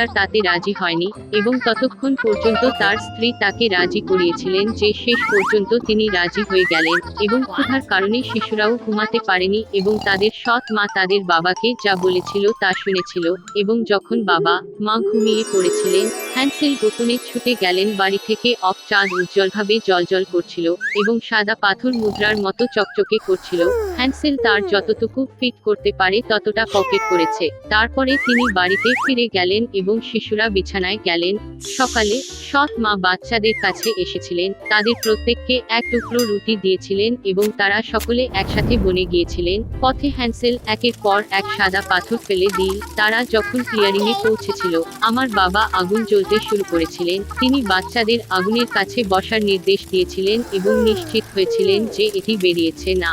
উটকাটার তাতে রাজি হয়নি এবং ততক্ষণ পর্যন্ত তার স্ত্রী তাকে রাজি করিয়েছিলেন যে শেষ পর্যন্ত তিনি রাজি হয়ে গেলেন এবং ক্ষুধার কারণে শিশুরাও ঘুমাতে পারেনি এবং তাদের সৎ মা তাদের বাবাকে যা বলেছিল তা শুনেছিল এবং যখন বাবা মা ঘুমিয়ে পড়েছিলেন হ্যান্সেল গোপনে ছুটে গেলেন বাড়ি থেকে অফ চাঁদ উজ্জ্বলভাবে জলজল করছিল এবং সাদা পাথর মুদ্রার মতো চকচকে করছিল। হ্যান্সেল তার যতটুকু ফিট করতে পারে ততটা পকেট করেছে। তারপরে তিনি বাড়িতে ফিরে গেলেন এবং শিশুরা বিছানায় গেলেন। সকালে সৎ মা বাচ্চাদের কাছে এসেছিলেন। তাদের প্রত্যেককে এক টুকরো রুটি দিয়েছিলেন এবং তারা সকলে একসাথে বনে গিয়েছিলেন। পথে হ্যান্সেল একের পর এক সাদা পাথর ফেলে দিল। তারা যখন ক্লিয়ারিং এ পৌঁছেছিল আমার বাবা আগুন জ্বলতে শুরু করেছিলেন। তিনি বাচ্চাদের আগুনের কাছে বসার নির্দেশ দিয়েছিলেন এবং নিশ্চিত হয়েছিলেন যে এটি বেরিয়েছে না।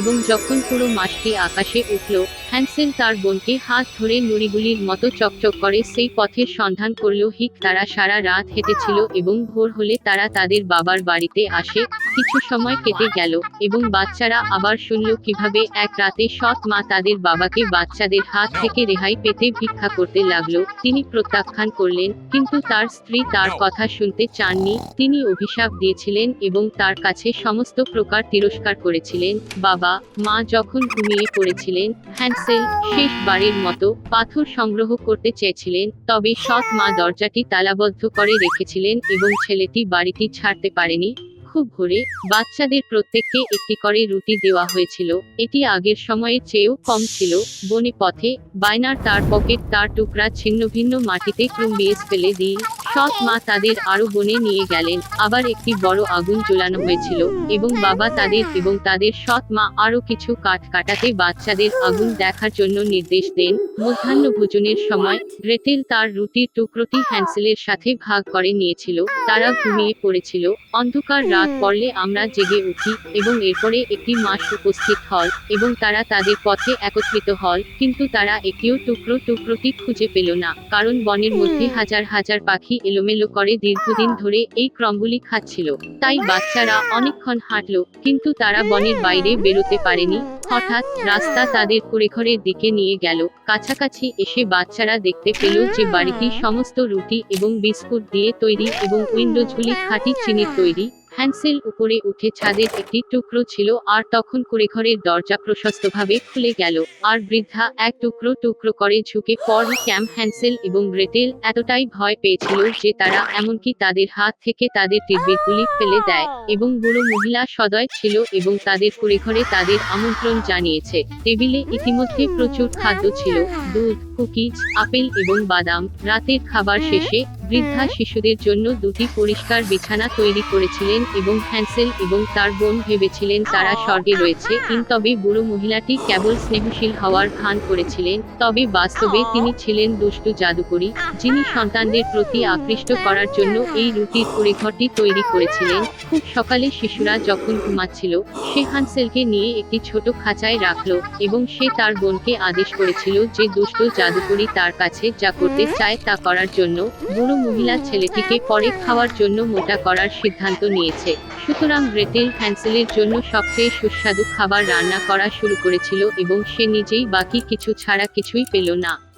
এবং যখন পুরো মাসটি আকাশে উঠল, হ্যান্সেল তার বোনকে হাত ধরে নুড়িগুলির মতো চকচক করে সেই পথের সন্ধান করল। হিক তারা সারা রাত হেঁটেছিল এবং ভোর হলে তারা তাদের বাবার বাড়িতে আসে। কিছু সময় কেটে গেল এবং বাচ্চারা আবার শুনল কীভাবে এক রাতে সৎ মা তাদের বাবাকে বাচ্চাদের হাত থেকে রেহাই পেতে ভিক্ষা করতে লাগল। তিনি প্রত্যাখ্যান করলেন, কিন্তু তার স্ত্রী তার কথা শুনতে চাননি। তিনি অভিশাপ দিয়েছিলেন এবং তার কাছে সমস্ত প্রকার তিরস্কার করেছিলেন। বাবা মা যখন ঘুমিয়ে পড়েছিলেন হ্যান্সেল শেষবারের মতো পাথর সংগ্রহ করতে চেয়েছিলেন, তবে সৎ মা দরজাটি তালাবদ্ধ করে রেখেছিলেন এবং ছেলেটি বাড়িটি ছাড়তে পারেনি। খুব ভোরে বাচ্চাদের প্রত্যেককে একটি করে রুটি দেওয়া হয়েছিল। এটি আগের সময়ের চেয়েও কম ছিল। বনে পথে, বায়নার তার পকেট তার টুকরা ছিন্ন ভিন্ন মাটিতে ক্রুম্বিয়েস ফেলে দিল সৎ মা তাদের আরও বনে নিয়ে গেলেন। আবার একটি বড় আগুন জ্বলানো হয়েছিল এবং বাবা তাদের এবং তাদের সৎ মা আরও কিছু কাঠ কাটাতে বাচ্চাদের আগুন দেখার জন্য নির্দেশ দেন। মধ্যাহ্ন ভোজনের সময় গ্রেটেল তার রুটির টুকরোটি হ্যান্সেলের সাথে ভাগ করে নিয়েছিল। তারা ঘুমিয়ে পড়েছিল। অন্ধকার রাত পড়লে আমরা জেগে উঠি এবং এরপরে একটি মাস উপস্থিত হল এবং তারা তাদের পথে একত্রিত হল কিন্তু তারা একটিও টুকরো টুকরোটি খুঁজে পেল না কারণ বনের মধ্যে হাজার হাজার পাখি এলোমেলো করে দীর্ঘদিন ধরে এই ক্রমগুলি খাচ্ছিল। তাই বাচ্চারা অনেকক্ষণ হাঁটলো কিন্তু তারা বনের বাইরে বেরোতে পারেনি। হঠাৎ রাস্তা তাদের কুড়েঘরের দিকে নিয়ে গেল। কাছাকাছি এসে বাচ্চারা দেখতে পেল যে বাড়িটি সমস্ত রুটি এবং বিস্কুট দিয়ে তৈরি এবং উইন্ডোজগুলি খাঁটি চিনির তৈরি। হ্যান্সেল উপরে উঠে ছাদের একটি টুকরো ছিল আর তখন কুড়েঘরের দরজা প্রশস্তভাবে খুলে গেল। আর বৃদ্ধা এক টুকরো টুকরো করে ঝুঁকে পর ক্যাম্প হ্যান্সেল এবং গ্রেটেল এতটাই ভয় পেয়েছিল যে তারা এমনকি তাদের হাত থেকে তাদের টিরবিটগুলি ফেলে দেয় এবং বুড়ো মহিলা সদয় ছিল এবং তাদের কুড়েঘরে তাদের আমন্ত্রণ জানিয়েছে। টেবিলে ইতিমধ্যে প্রচুর খাদ্য ছিল, দুধ, কুকিজ, আপেল এবং বাদাম। রাতের খাবার শেষে বৃদ্ধা শিশুদের জন্য দুটি পরিষ্কার বিছানা তৈরি করেছিলেন এবং হ্যান্সেল এবং তার বোন ভেবেছিলেন তারা স্বর্গে রয়েছে। তবে বুড়ো মহিলাটি কেবল স্নেহশীল হওয়ার ভান করেছিলেন তবে বাস্তবে তিনি ছিলেন দুষ্টু জাদুকরী যিনি সন্তানদের প্রতি আকৃষ্ট করার জন্য এই রুটির পরিঘরটি তৈরি করেছিলেন। খুব সকালে শিশুরা যখন ঘুমাচ্ছিল সে হানসেলকে নিয়ে একটি ছোট খাঁচায় রাখল এবং সে তার বোনকে আদেশ করেছিল যে দুষ্ট জাদুকরী তার কাছে যা করতে চায় তা করার জন্য বুড়ো মহিলা ছেলেটিকে পরে খাওয়ার জন্য মোটা করার সিদ্ধান্ত নিয়েছে। সুতরাং গ্রেটেল হ্যান্সেলের জন্য সবচেয়ে সুস্বাদু খাবার রান্না করা শুরু করেছিল এবং সে নিজেই বাকি কিছু ছাড়া কিছুই পেল না।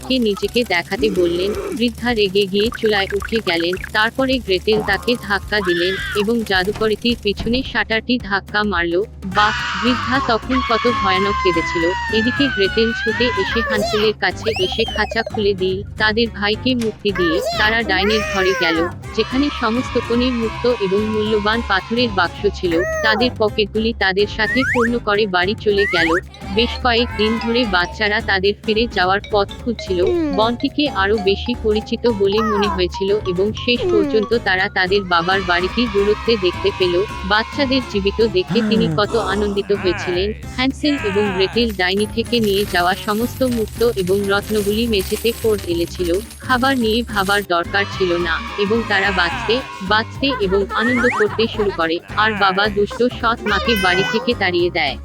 ডাইনিকে নিজেকে দেখাতে বললেন, বৃদ্ধা রেগে গিয়ে চুলায় উঠে গেলেন, তারপরে গ্রেটেল তাকে ধাক্কা দিলেন এবং জাদুকরিটির পিছনে শাটারটি ধাক্কা মারল। বা বৃদ্ধা তখন কত ভয়ানক কেঁদেছিল। এদিকে গ্রেটেল ছুটে এসে হানসেলের কাছে এসে খাঁচা খুলে দিয়ে তাদের ভাইকে মুক্তি দিয়ে তারা ডাইনের ঘরে গেল। যেখানে সমস্ত কোণে মুক্ত এবং মূল্যবান পাথরের বাক্স ছিল তাদের পকেটগুলি তাদের সাথে পূর্ণ করে বাড়ি চলে গেল। বেশ কয়েক দিন ধরে বাচ্চারা তাদের ফিরে যাওয়ার পথ খুঁজছিল। বনটিকে আরও বেশি পরিচিত বলে মনে হয়েছিল এবং শেষ পর্যন্ত তারা তাদের বাবার বাড়িটি দূরত্বে দেখতে পেল। বাচ্চাদের জীবিত দেখে তিনি কত আনন্দিত হয়েছিলেন। হ্যান্সেল এবং গ্রেটেল ডাইনি থেকে নিয়ে যাওয়া সমস্ত মুক্ত এবং রত্নগুলি মেঝেতে ফোর্ড এলেছিল। খাবার নিয়ে ভাবার দরকার ছিল না এবং তারা বাঁচতে বাঁচতে এবং আনন্দ করতে শুরু করে। আর বাবা দুষ্ট সৎ মাকে বাড়ি থেকে তাড়িয়ে দেয়।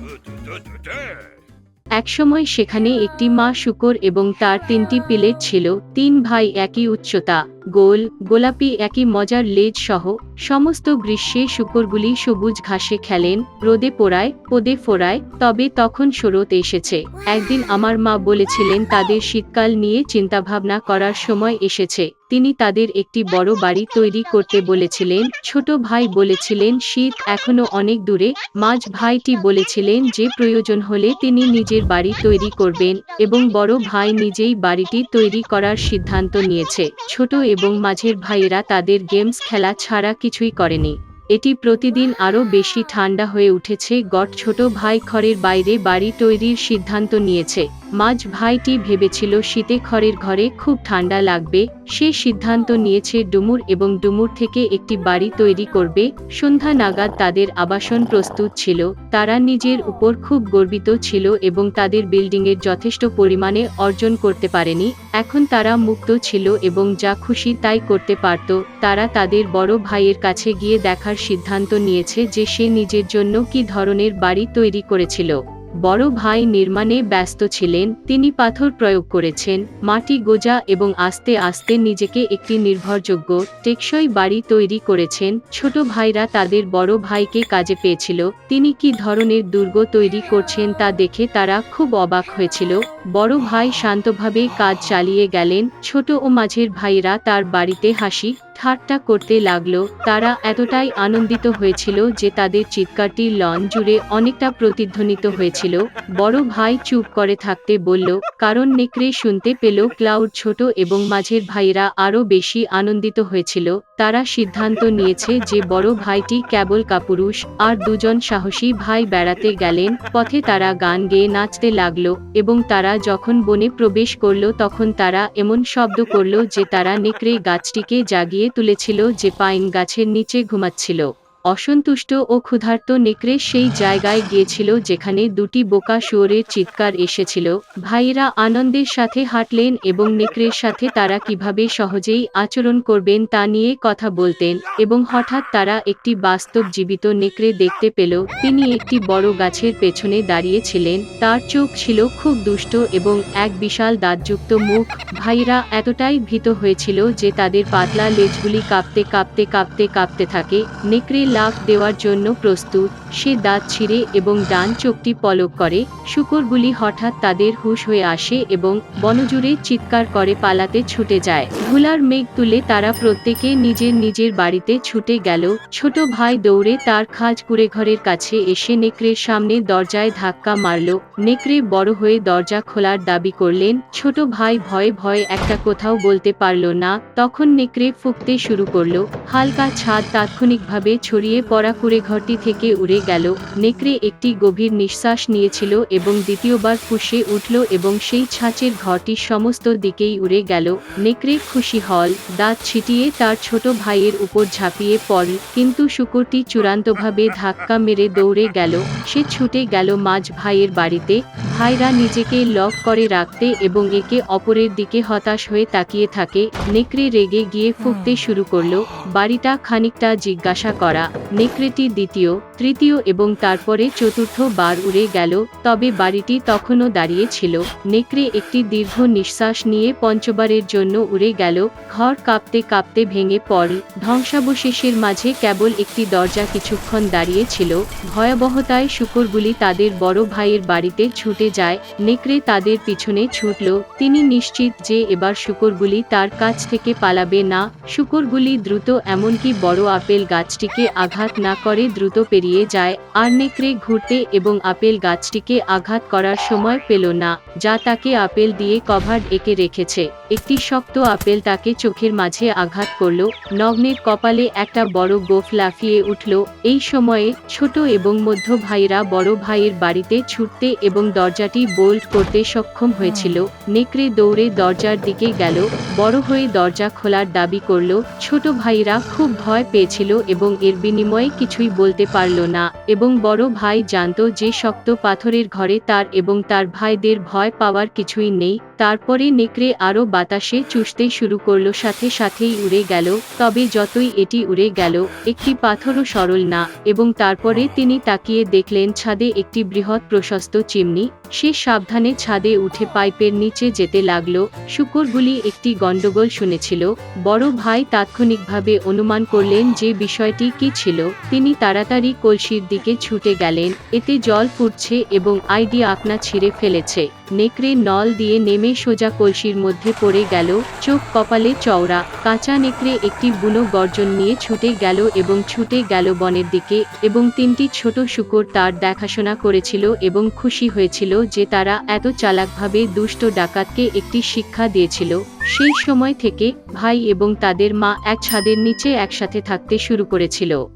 একসময় সেখানে একটি মা শুকর এবং তার তিনটি পিলেট ছিল, তিন ভাই একই উচ্চতা। গোল, গোলাপি একই মজার লেজ সহ সমস্ত গ্রীষ্মে শুকরগুলি সবুজ ঘাসে খেলেন, রোদে পোড়ায়, পদে ফোড়ায়, তবে তখন শরৎ এসেছে। একদিন আমার মা বলেছিলেন, তাদের শীতকাল নিয়ে চিন্তাভাবনা করার সময় এসেছে। তিনি তাদের একটি বড় বাড়ি তৈরি করতে বলেছিলেন। ছোট ভাই বলেছিলেন, শীত এখনও অনেক দূরে। মাঝ ভাইটি বলেছিলেন যে, প্রয়োজন হলে তিনি নিজের বাড়ি তৈরি করবেন। এবং বড় ভাই নিজেই বাড়িটি তৈরি করার সিদ্ধান্ত নিয়েছে। ছোট এবং মাঝের ভাইয়েরা তাদের গেমস খেলা ছাড়া কিছুই করেনি। এটি প্রতিদিন আরও বেশি ঠান্ডা হয়ে উঠেছে। গট ছোট ভাই খড়ের বাইরে বাড়ি তৈরির সিদ্ধান্ত নিয়েছে। মাঝ ভাইটি ভেবেছিল শীতে খড়ের ঘরে খুব ঠান্ডা লাগবে, সে সিদ্ধান্ত নিয়েছে ডুমুর এবং ডুমুর থেকে একটি বাড়ি তৈরি করবে, সন্ধ্যা নাগাদ তাদের আবাসন প্রস্তুত ছিল, তারা নিজের উপর খুব গর্বিত ছিল এবং তাদের বিল্ডিংয়ের যথেষ্ট পরিমাণে অর্জন করতে পারেনি, এখন তারা মুক্ত ছিল এবং যা খুশি তাই করতে পারত, তারা তাদের বড় ভাইয়ের কাছে গিয়ে দেখার সিদ্ধান্ত নিয়েছে যে সে নিজের জন্য কি ধরনের বাড়ি তৈরি করেছিল। বড় ভাই নির্মাণে ব্যস্ত ছিলেন, তিনি পাথর প্রয়োগ করেছেন, মাটি গোজা এবং আস্তে আস্তে নিজেকে একটি নির্ভরযোগ্য, টেকসই বাড়ি তৈরি করেছেন, ছোট ভাইরা তাদের বড় ভাইকে কাজে পেয়েছিল, তিনি কি ধরনের দুর্গ তৈরি করছেন তা দেখে তারা খুব অবাক হয়েছিল, বড় ভাই শান্তভাবে কাজ চালিয়ে গেলেন, ছোট ও মাঝের ভাইরা তার বাড়িতে হাসি ঠাট্টা করতে লাগল, তারা এতটাই আনন্দিত হয়েছিল যে তাদের চিৎকারটি লন জুড়ে অনেকটা প্রতিধ্বনিত হয়েছিল। বড় ভাই চুপ করে থাকতে বলল, কারণ নেকড়ে শুনতে পেল ক্লাউড ছোট এবং মাঝের ভাইরা আরও বেশি আনন্দিত হয়েছিল। তারা সিদ্ধান্ত নিয়েছে যে বড় ভাইটি কেবল কাপুরুষ আর দুজন সাহসী ভাই বেড়াতে গেলেন, পথে তারা গান গেয়ে নাচতে লাগল এবং তারা যখন বনে প্রবেশ করল তখন তারা এমন শব্দ করল যে তারা নেকড়ে গাছটিকে জাগিয়ে তুলেছিল যে পাইন গাছের নিচে ঘুমাচ্ছিল। অসন্তুষ্ট ও ক্ষুধার্ত নেকড়ে সেই জায়গায় গিয়েছিল যেখানে দুটি বোকা শুয়োরের চিৎকার এসেছিল। ভাইয়েরা আনন্দের সাথে হাঁটলেন এবং নেকড়ের সাথে তারা কীভাবে সহজেই আচরণ করবেন তা নিয়ে কথা বলতেন এবং হঠাৎ তারা একটি বাস্তব জীবিত নেকড়ে দেখতে পেল। তিনি একটি বড় গাছের পেছনে দাঁড়িয়েছিলেন তার চোখ ছিল খুব দুষ্ট এবং এক বিশাল দাঁতযুক্ত মুখ। ভাইরা এতটাই ভীত হয়েছিল যে তাদের পাতলা লেজগুলি কাঁপতে কাঁপতে কাঁপতে কাঁপতে থাকে। নেকড়ে লাফ দেওয়ার জন্য প্রস্তুত, সে দাঁত ছিঁড়ে এবং ডান চোখটি পলক করে, শুকরগুলি হঠাৎ তাদের হুশ হয়ে আসে এবং বনজুড়ে চিৎকার করে পালাতে ছুটে যায়। ধুলার মেঘ তুলে তারা প্রত্যেকে নিজের নিজের বাড়িতে ছুটে গেল। ছোট ভাই দৌড়ে তার খাজ কুড়ে ঘরের কাছে এসে নেকড়ের সামনে দরজায় ধাক্কা মারল। নেকড়ে বড় হয়ে দরজা খোলার দাবি করলেন, ছোট ভাই ভয়ে ভয়ে একটা কোথাও বলতে পারল না। তখন নেকড়ে ফুঁকতে শুরু করল। হালকা ছাদ তাৎক্ষণিকভাবে ছড়িয়ে পড়া কুড়ে ঘরটি থেকে উড়ে গেল। নেকড়ে একটি গভীর নিঃশ্বাস নিয়েছিল এবং দ্বিতীয়বার ফুসে উঠল এবং সেই ছাঁচের ঘরটি সমস্ত দিকেই উড়ে গেল। নেকড়ে খুশি হল, দাঁত ছিটিয়ে তার ছোট ভাইয়ের উপর ঝাঁপিয়ে পড়ল, কিন্তু শুকুরটি চূড়ান্তভাবে ধাক্কা মেরে দৌড়ে গেল। সে ছুটে গেল মাঝ ভাইয়ের বাড়িতে। ভাইরা নিজেকে লক করে রাখতে এবং একে অপরের দিকে হতাশ হয়ে তাকিয়ে থাকে। নেকড়ে রেগে গিয়ে ফুঁকতে শুরু করল। বাড়িটা খানিকটা জিজ্ঞাসা করা। নেকড়েটি দ্বিতীয়, তৃতীয় এবং তারপরে চতুর্থ বার উড়ে গেল, তবে বাড়িটি তখনও দাঁড়িয়ে ছিল নেকড়ে একটি দীর্ঘ নিঃশ্বাস নিয়ে পঞ্চবারের জন্য উড়ে গেল, ঘর কাঁপতে কাঁপতে ভেঙে পড়ল ধ্বংসাবশেষের মাঝে কেবল একটি দরজা কিছুক্ষণ দাঁড়িয়ে ছিল ভয়াবহতায় শুকরগুলি তাদের বড় ভাইয়ের বাড়িতে ছুটে যায়, নেকড়ে তাদের পিছনে ছুটল, তিনি নিশ্চিত যে এবার শুকরগুলি তার কাছ থেকে পালাবে না শুকরগুলি দ্রুত এমনকি বড় আপেল গাছটিকে আঘাত না করে দ্রুত পেরিয়ে যায়। আর নেকড়ে ঘুরতে এবং আপেল গাছটিকে আঘাত করার সময় পেল না, যা তাকে আপেল দিয়ে কভার এঁকে রেখেছে। একটি শক্ত আপেল তাকে চোখের মাঝে আঘাত করল, নগ্নের কপালে একটা বড় গোফ লাফিয়ে উঠল। এই সময়ে ছোট এবং মধ্য ভাইরা বড় ভাইয়ের বাড়িতে ছুটতে এবং দরজাটি বোল্ট করতে সক্ষম হয়েছিল। নেকড়ে দৌড়ে দরজার দিকে গেল, বড় হয়ে দরজা খোলার দাবি করল, ছোট ভাইরা খুব ভয় পেয়েছিল এবং এর বিনিময়ে কিছুই বলতে পারল না এবং বড় ভাই জানতো যে শক্ত পাথরের ঘরে তার এবং তার ভাইদের ভয় পাওয়ার কিছুই নেই। তারপরে নেকড়ে আরও বাতাসে চুষতে শুরু করল, সাথে সাথেই উড়ে গেল। তবে যতই এটি উড়ে গেল, একটি পাথরও সরল না এবং তারপরে তিনি তাকিয়ে দেখলেন ছাদে একটি বৃহৎ প্রশস্ত চিমনি। সে সাবধানে ছাদে উঠে পাইপের নিচে যেতে লাগল। শুকরগুলি একটি গণ্ডগোল শুনেছিল। বড় ভাই তাৎক্ষণিকভাবে অনুমান করলেন যে বিষয়টি কি ছিল। তিনি তাড়াতাড়ি কলসির দিকে ছুটে গেলেন। এতে জল ফুটছে এবং আইডি আপনা ছিঁড়ে ফেলেছে। নেকড়ে নল দিয়ে নেমে সোজা কলসির মধ্যে পড়ে গেল, চোখ কপালে চওড়া, কাঁচা নেকড়ে একটি বুনো গর্জন নিয়ে ছুটে গেল এবং ছুটে গেল বনের দিকে এবং তিনটি ছোট শুকর তার দেখাশোনা করেছিল এবং খুশি হয়েছিল যে তারা এত চালাকভাবে দুষ্ট ডাকাতকে একটি শিক্ষা দিয়েছিল। সেই সময় থেকে ভাই এবং তাদের মা এক ছাদের নিচে একসাথে থাকতে শুরু করেছিল।